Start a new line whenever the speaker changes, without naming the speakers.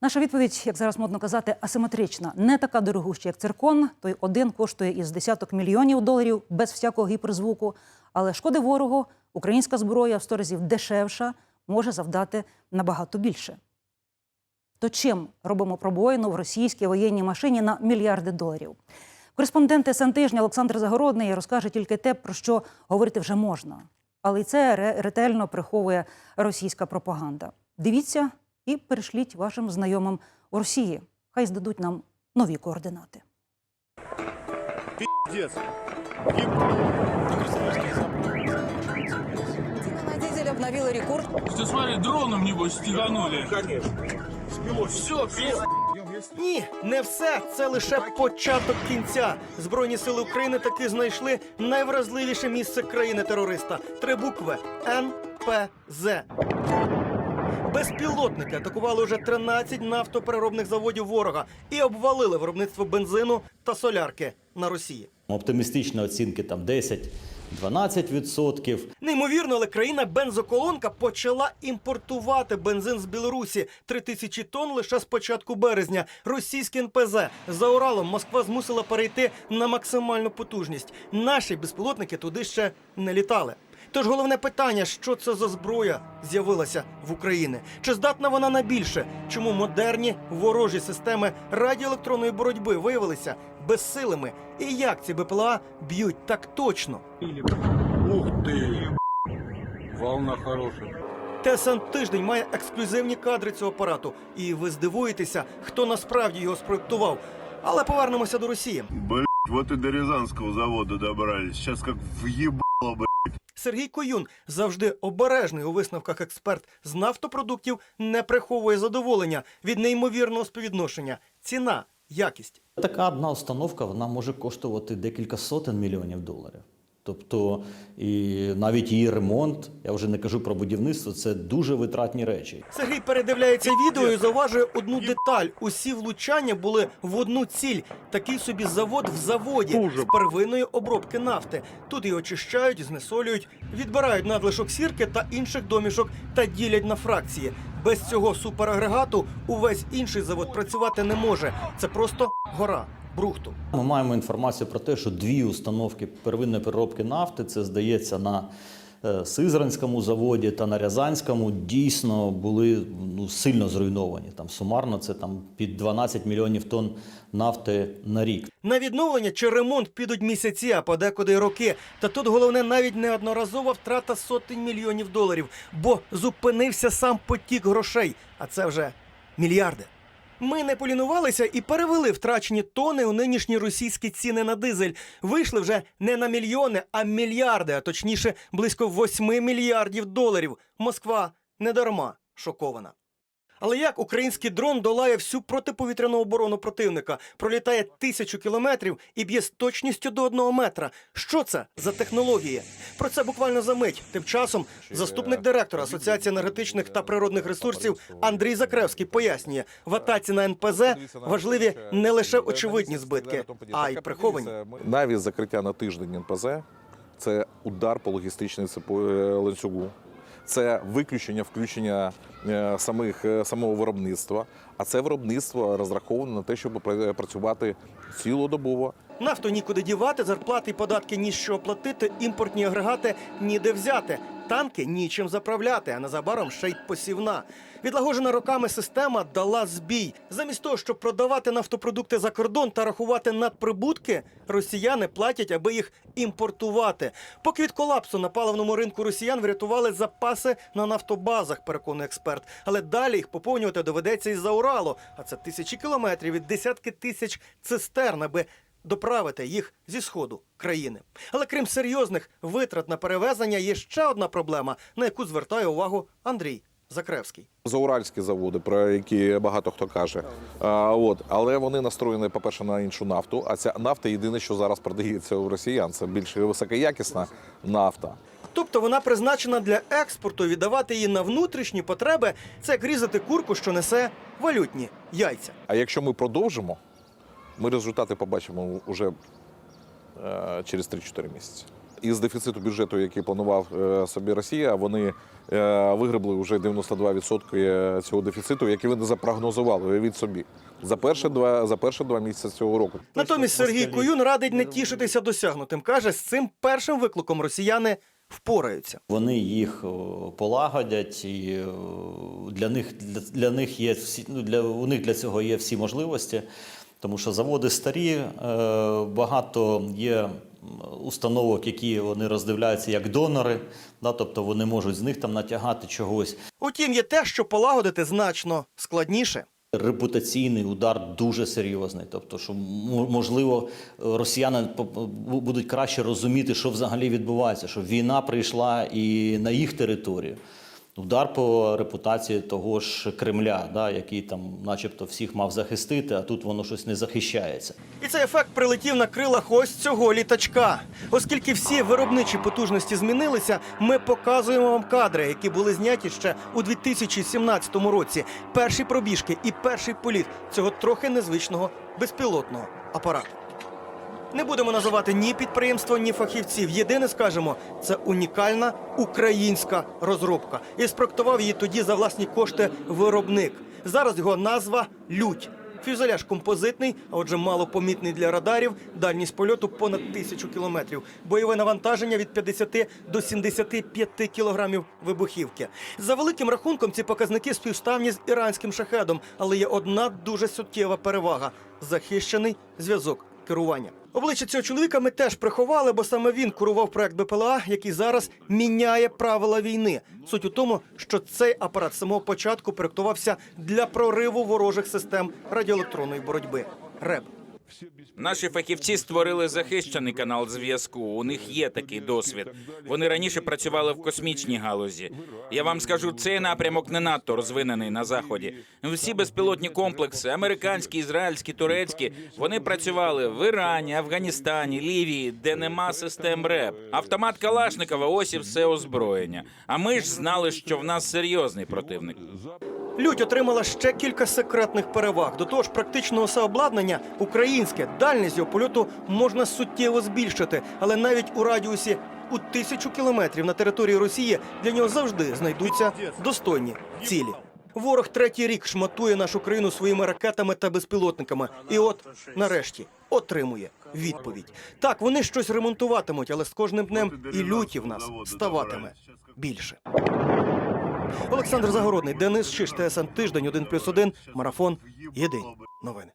Наша відповідь, як зараз модно казати, асиметрична. Не така дорогуща, як циркон. Той один коштує із десяток мільйонів доларів без всякого гіперзвуку. Але шкоди ворогу, українська зброя в сто разів дешевша, може завдати набагато більше. То чим робимо пробоїну в російській воєнній машині на мільярди доларів? Кореспондент СН тижня Олександр Загородний розкаже тільки те, про що говорити вже можна. Але й це ретельно приховує російська пропаганда. Дивіться і перешліть вашим знайомим у Росії. Хай здадуть нам нові координати.
Пиздец.
Дизель обновила рекорд.
Что смотри, дроном, небось, стеганули.
Конечно.
Все, пиздец.
Ні, не все. Це лише початок кінця. Збройні сили України таки знайшли найвразливіше місце країни-терориста. Три букви НПЗ. Безпілотники атакували вже 13 нафтопереробних заводів ворога і обвалили виробництво бензину та солярки на Росії.
Оптимістичні оцінки там 10-12%.
Неймовірно, але країна бензоколонка почала імпортувати бензин з Білорусі. Три тисячі тонн лише з початку березня. Російський НПЗ за Уралом Москва змусила перейти на максимальну потужність. Наші безпілотники туди ще не літали. Тож головне питання, що це за зброя з'явилася в Україні? Чи здатна вона на більше? Чому модерні ворожі системи радіоелектронної боротьби виявилися безсилими? І як ці БПЛА б'ють так точно?
Ух ты. Волна хорошая.
ТСН тиждень має ексклюзивні кадри цього апарату, і ви здивуєтеся, хто насправді його спроектував. Але повернемося до Росії.
Блять, вот и до Рязанского завода добрались. Сейчас как въебало, блядь.
Сергій Коюн, завжди обережний у висновках експерт з нафтопродуктів, не приховує задоволення від неймовірного співвідношення. Ціна, якість.
Така одна установка вона може коштувати декілька сотень мільйонів доларів. Тобто, і навіть її ремонт, я вже не кажу про будівництво, це дуже витратні речі.
Сергій передивляється відео і зауважує одну деталь. Усі влучання були в одну ціль. Такий собі завод в заводі з первинної обробки нафти. Тут її очищають, знесолюють, відбирають надлишок сірки та інших домішок та ділять на фракції. Без цього суперагрегату увесь інший завод працювати не може. Це просто гора брухту.
Ми маємо інформацію про те, що дві установки первинної переробки нафти, це здається на е, Сизранському заводі та на Рязанському, дійсно були ну, сильно зруйновані. Там сумарно це там під 12 мільйонів тонн нафти на рік.
На відновлення чи ремонт підуть місяці, а подекуди роки. Та тут головне навіть неодноразова втрата сотень мільйонів доларів, бо зупинився сам потік грошей, а це вже мільярди. Ми не полінувалися і перевели втрачені тони у нинішні російські ціни на дизель. Вийшли вже не на мільйони, а мільярди, а точніше близько 8 мільярдів доларів. Москва не дарма шокована. Але як український дрон долає всю протиповітряну оборону противника, пролітає тисячу кілометрів і б'є з точністю до одного метра? Що це за технології? Про це буквально за мить. Тим часом заступник директора Асоціації енергетичних та природних ресурсів Андрій Закревський пояснює, в атаці на НПЗ важливі не лише очевидні збитки, а й приховані.
Навіть закриття на тиждень НПЗ це удар по логістичній е, ланцюгу. Це виключення, включення е, самих е, самого виробництва. А це виробництво розраховане на те, щоб пра- працювати цілодобово.
Нафту нікуди дівати, зарплати і податки ні що платити, імпортні агрегати ніде взяти. Танки нічим заправляти, а незабаром ще й посівна. Відлагожена роками система дала збій. Замість того, щоб продавати нафтопродукти за кордон та рахувати надприбутки, росіяни платять, аби їх імпортувати. Поки від колапсу на паливному ринку росіян врятували запаси на нафтобазах, переконує експерт. Але далі їх поповнювати доведеться із-за Уралу. А це тисячі кілометрів і десятки тисяч цистерн, аби доправити їх зі сходу країни. Але крім серйозних витрат на перевезення, є ще одна проблема, на яку звертає увагу Андрій Закревський.
Зауральські заводи, про які багато хто каже. А, от, але вони настроєні, по-перше, на іншу нафту. А ця нафта єдине, що зараз продається у росіян. Це більш високоякісна нафта.
Тобто вона призначена для експорту. Віддавати її на внутрішні потреби це як різати курку, що несе валютні яйця.
А якщо ми продовжимо, ми результати побачимо вже е, через 3-4 місяці. Із дефіциту бюджету, який планував е, собі Росія, вони е, вигребли вже 92% цього дефіциту, який вони запрогнозували від собі за перші два за перші два місяці цього року.
Натомість Сергій Куюн радить не тішитися досягнутим. Каже, з цим першим викликом росіяни впораються.
Вони їх полагодять, і для них для, для них є всі ну, для у них для цього є всі можливості, тому що заводи старі, е, багато є установок, які вони роздивляються як донори, да, тобто вони можуть з них там натягати чогось.
Утім, є те, що полагодити значно складніше.
Репутаційний удар дуже серйозний. Тобто, що можливо росіяни по- по- будуть краще розуміти, що взагалі відбувається, що війна прийшла і на їх територію. Удар по репутації того ж Кремля, да, який там, начебто, всіх мав захистити, а тут воно щось не захищається.
І цей ефект прилетів на крилах ось цього літачка. Оскільки всі виробничі потужності змінилися, ми показуємо вам кадри, які були зняті ще у 2017 році. Перші пробіжки і перший політ цього трохи незвичного безпілотного апарату. Не будемо називати ні підприємство, ні фахівців. Єдине скажемо, це унікальна українська розробка. І спроектував її тоді за власні кошти виробник. Зараз його назва Лють. Фюзеляж композитний, а отже, малопомітний для радарів, дальність польоту понад тисячу кілометрів. Бойове навантаження від 50 до 75 кілограмів вибухівки. За великим рахунком ці показники співставні з іранським шахедом, але є одна дуже суттєва перевага захищений зв'язок керування. Обличчя цього чоловіка ми теж приховали, бо саме він курував проект БПЛА, який зараз міняє правила війни. Суть у тому, що цей апарат з самого початку проектувався для прориву ворожих систем радіоелектронної боротьби. РЕБ.
Наші фахівці створили захищений канал зв'язку. У них є такий досвід. Вони раніше працювали в космічній галузі. Я вам скажу, цей напрямок не надто розвинений на заході. Всі безпілотні комплекси, американські, ізраїльські, турецькі, вони працювали в Ірані, Афганістані, Лівії, де нема систем РЕП. Автомат Калашникова ось і все озброєння. А ми ж знали, що в нас серйозний противник.
Лють отримала ще кілька секретних переваг. До того ж, практично усе обладнання українське. Дальність його польоту можна суттєво збільшити, але навіть у радіусі у тисячу кілометрів на території Росії для нього завжди знайдуться достойні цілі. Ворог третій рік шматує нашу країну своїми ракетами та безпілотниками. І от, нарешті, отримує відповідь. Так, вони щось ремонтуватимуть, але з кожним днем і люті в нас ставатиме більше. Олександр Загородний, Денис Шиш, ТСН Тиждень, 1+,1, Марафон. Єдині новини.